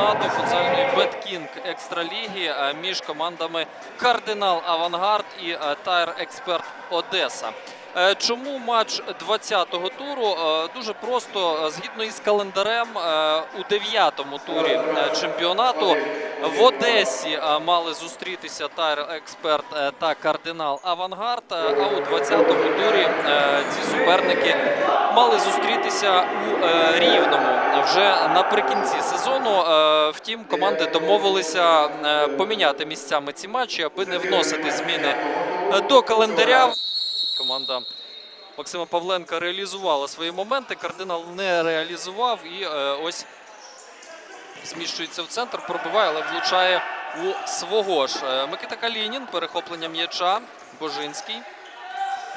чемпіонату футзальної Беткінг екстраліги е, між командами Кардинал Авангард і е, Тайр Експерт Одеса. Е, Чому матч 20-го туру? Дуже просто, згідно із календарем, у 9-му турі чемпіонату в Одесі мали зустрітися Тайр Експерт е, та Кардинал Авангард. е, А у 20-му турі е, ці суперники мали зустрітися у Рівному вже наприкінці сезону. Втім, команди домовилися поміняти місцями ці матчі, аби не вносити зміни до календаря. Команда Максима Павленка реалізувала свої моменти. Кардинал не реалізував і ось зміщується в центр, пробиває, але влучає у свого ж. Е, Микита Калінін, перехоплення м'яча. Божинський.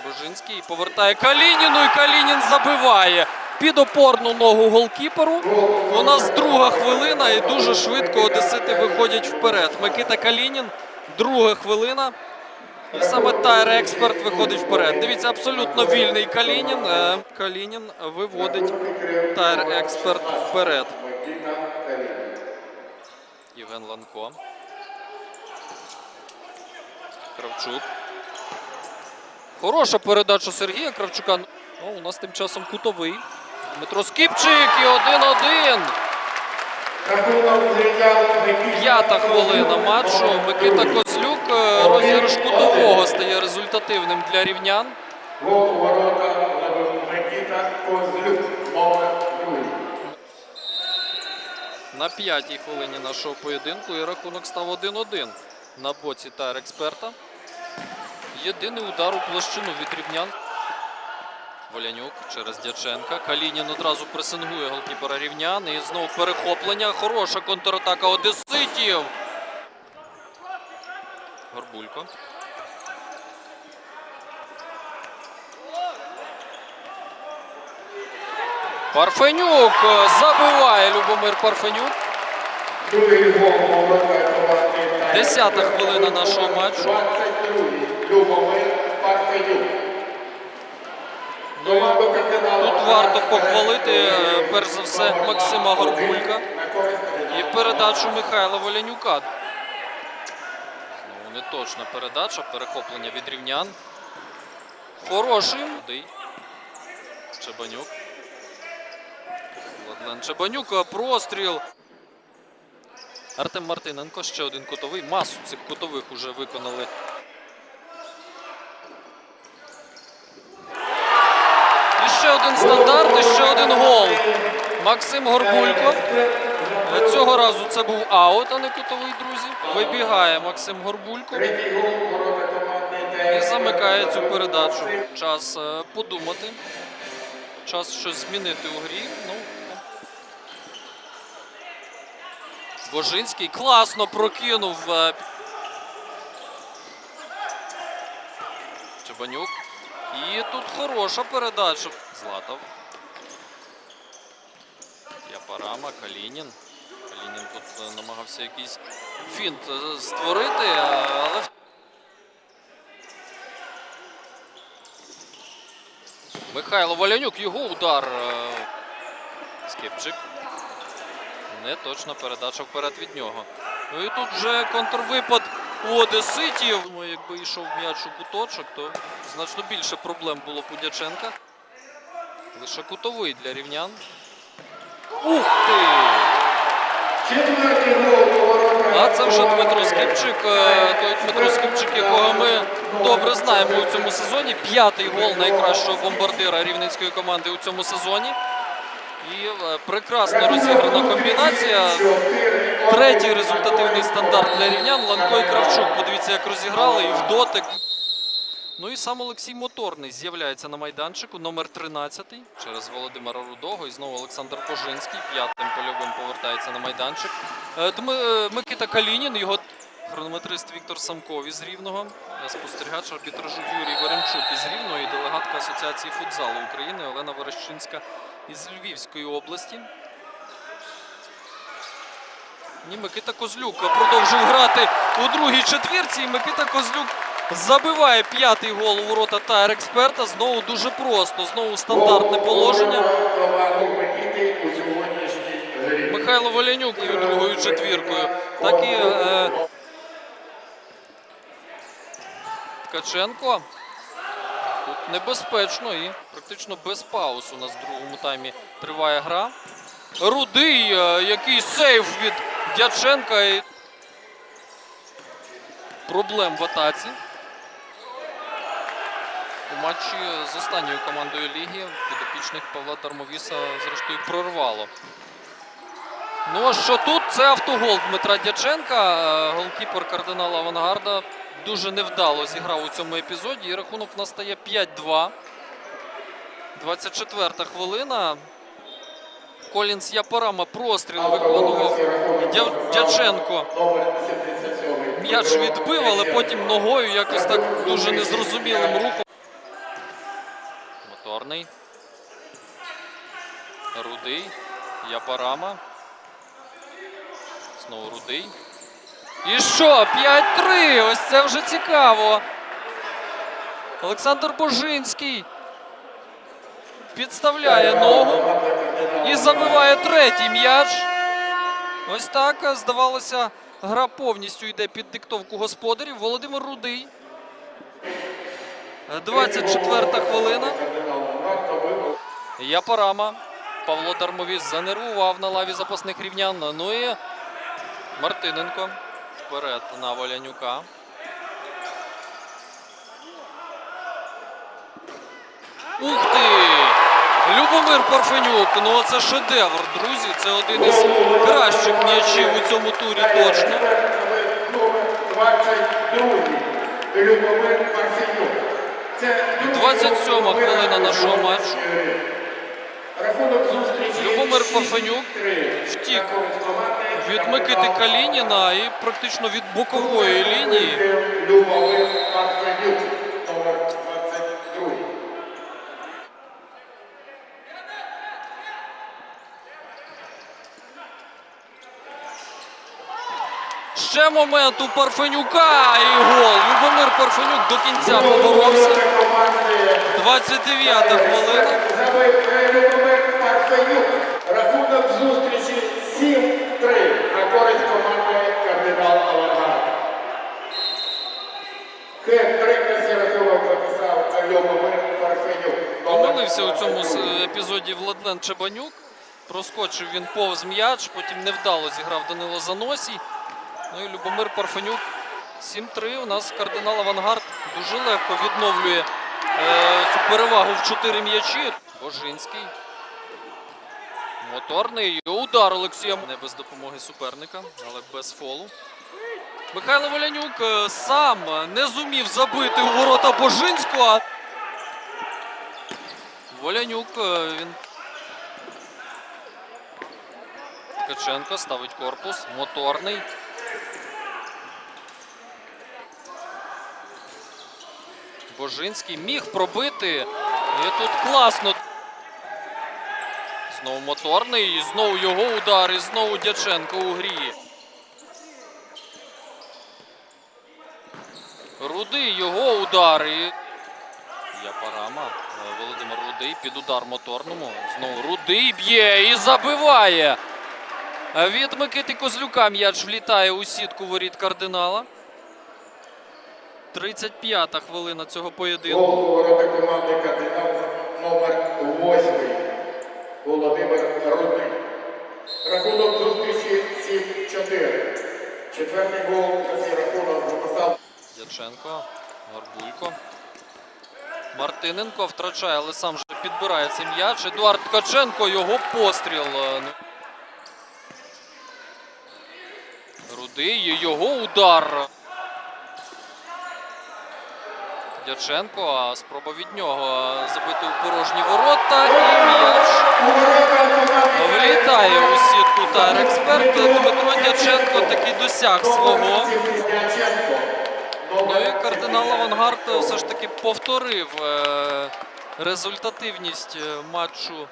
Божинський повертає Калініну і Калінін забиває під опорну ногу голкіперу. У нас друга хвилина і дуже швидко одесити виходять вперед. Микита Калінін, друга хвилина. І саме Тайр Експерт виходить вперед. Дивіться, абсолютно вільний Калінін. Е, Калінін виводить Тайр Експерт вперед. Євген Ланко. Кравчук. Хороша передача Сергія Кравчука. Ну, у нас тим часом кутовий. Дмитро Скіпчик і 1-1. П'ята хвилина матчу. Микита Козлюк. е, Розіграш кутового стає результативним для рівнян. Микита Козлюк, номер другий. На п'ятій хвилині нашого поєдинку і рахунок став 1-1 на боці тайр експерта. Єдиний удар у площину від рівнян. Волянюк через Дяченка. Калінін одразу пресингує голкіпера рівнян. І знову перехоплення. Хороша контратака одеситів. Горбулько. Парфенюк е, забиває Любомир Парфенюк. Десята хвилина нашого матчу. 22-й Любомир Парфенюк. Команду «Кардинал» Тут варто похвалити перш за все Максима Горбулька і передачу Михайла Волянюка. Знову неточна передача, перехоплення від рівнян. Хороший. Молодий. Чебанюк. Чебанюк, е, простріл. Артем Мартиненко, ще один кутовий. Масу цих кутових уже виконали. І ще один стандарт, і ще один гол. Максим Горбулько. Е, Цього разу це був аут, а не кутовий, друзі. Вибігає Максим Горбулько і замикає цю передачу. Час е, подумати. Час щось змінити у грі. Ну, Божинський класно прокинув. е, Чебанюк. І тут хороша передача. Златов. Япарама, Калінін. Калінін тут е, намагався якийсь фінт е, створити, але Михайло Валянюк, його удар. Скипчик. Неточна передача вперед від нього. Ну і тут вже контрвипад у Одеситів. Ну, якби йшов м'яч у куточок, то значно більше проблем було у Дяченка. Лише кутовий для рівнян. Ух ти! А це вже Дмитро Скипчик. е, Той Дмитро Скипчик, якого ми добре знаємо у цьому сезоні. П'ятий гол найкращого бомбардира рівненської команди у цьому сезоні. І е, прекрасно розіграна комбінація. Третій результативний стандарт для рівнян. Ланко і Кравчук. Подивіться, як розіграли і в дотик. Ну і сам Олексій Моторний з'являється на майданчику, номер 13 через Володимира Рудого. І знову Олександр Божинський п'ятим польовим повертається на майданчик. Е, е, Микита Калінін, його хронометрист Віктор Самков із Рівного, спостерігач арбітражу Юрій Веремчук із Рівного і делегатка Асоціації футзалу України Олена Верещинська із Львівської області. Ні, Микита Козлюк продовжив грати у другій четвірці. І Микита Козлюк забиває п'ятий гол у ворота Тайр Експерта. Знову дуже просто. Знову стандартне положення. Михайло Волянюк і другою четвіркою. Так і е, Ткаченко. Тут небезпечно і практично без пауз у нас в другому таймі триває гра. Рудий, е, який сейв від Дяченка. І... Проблем в атаці. У матчі з останньою командою ліги підопічних Павла Дармовіса зрештою прорвало. Ну а що тут? Це автогол Дмитра Дяченка. Е, Голкіпер кардинала Авангарда дуже невдало зіграв у цьому епізоді. І рахунок в нас стає 5-2. 24 хвилина. Колінс Япарама простріл виконував. Дяченко м'яч відбив, але потім ногою якось так дуже незрозумілим рухом. Моторний. Рудий. Япарама. Знову рудий. І що? 5-3. Ось це вже цікаво. Олександр Божинський підставляє ногу і забиває третій м'яч. Ось так, е, здавалося, гра повністю йде під диктовку господарів. Володимир Рудий. Е, 24 хвилина. Япарама. Павло Дармовіс занервував на лаві запасних рівнян. Ну і Мартиненко. Вперед на Волянюка. Ух ти! Любомир Парфенюк. Ну це шедевр, друзі. Це один із кращих м'ячів у цьому турі точно. Номер 22. Любомир Парфенюк. 27 гол хвилина нашого матчу. Любомир Парфенюк втік Від Микити Калініна і практично від бокової лінії. Любомир Парфенюк. Номер 22. Ще момент у Парфенюка і гол. Любомир Парфенюк до кінця поборовся. 29 хвилина. Забив Любомир Парфенюк. Рахунок зустрічі 7-3 на користь команди кардинал Авангард. Хет-трик на цей рахунок записав Любомир Парфенюк. Помилився у цьому с- епізоді Владлен Чебанюк. Проскочив він повз м'яч, потім невдало зіграв Данило Заносій. Ну і Любомир Парфенюк 7-3. У нас кардинал Авангард дуже легко відновлює е, цю перевагу в 4 м'ячі. Божинський. Моторний удар Олексія. Не без допомоги суперника, але без фолу. Михайло Волянюк е, сам не зумів забити у ворота Божинського. Волянюк е, він. Ткаченко ставить корпус. Моторний. Божинський міг пробити. І тут класно. Знову моторний. І знову його удар. І знову Дяченко у грі. Рудий його удар. І Япарама. Рудий під удар моторному. Знову Рудий б'є і забиває. Від Микити Козлюка м'яч влітає у сітку воріт кардинала. 35-та хвилина цього поєдинку. Ворота команди кардинал номер 8. Володимир Рудий. Рахунок зустрічі 7-4. Четвертий гол рахунок записав Дяченко, Горбулько. Мартиненко втрачає, але сам же підбирає цей м'яч. Едуард Ткаченко, його постріл. Рудий, його удар. Дяченко, а спроба від нього забити у порожні ворота. І м'яч влітає у сітку тайр експерт. Дмитро Дяченко таки досяг свого. Ну і кардинал Авангард все ж таки повторив е, результативність е, матчу.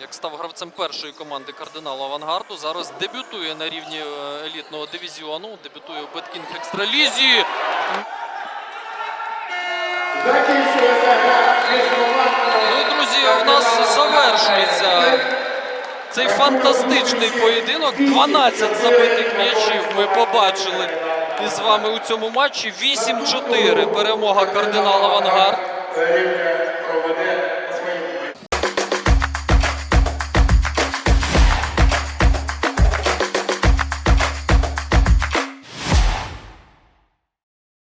Як став гравцем першої команди кардиналу Авангарду. Зараз дебютує на рівні е, елітного дивізіону. Дебютує у Беткінг Екстралізі. Закінчується гра між командами. Ну друзі, у нас завершується цей фантастичний поєдинок. 12 забитих м'ячів ми побачили із вами у цьому матчі. 8-4 перемога кардинала проведе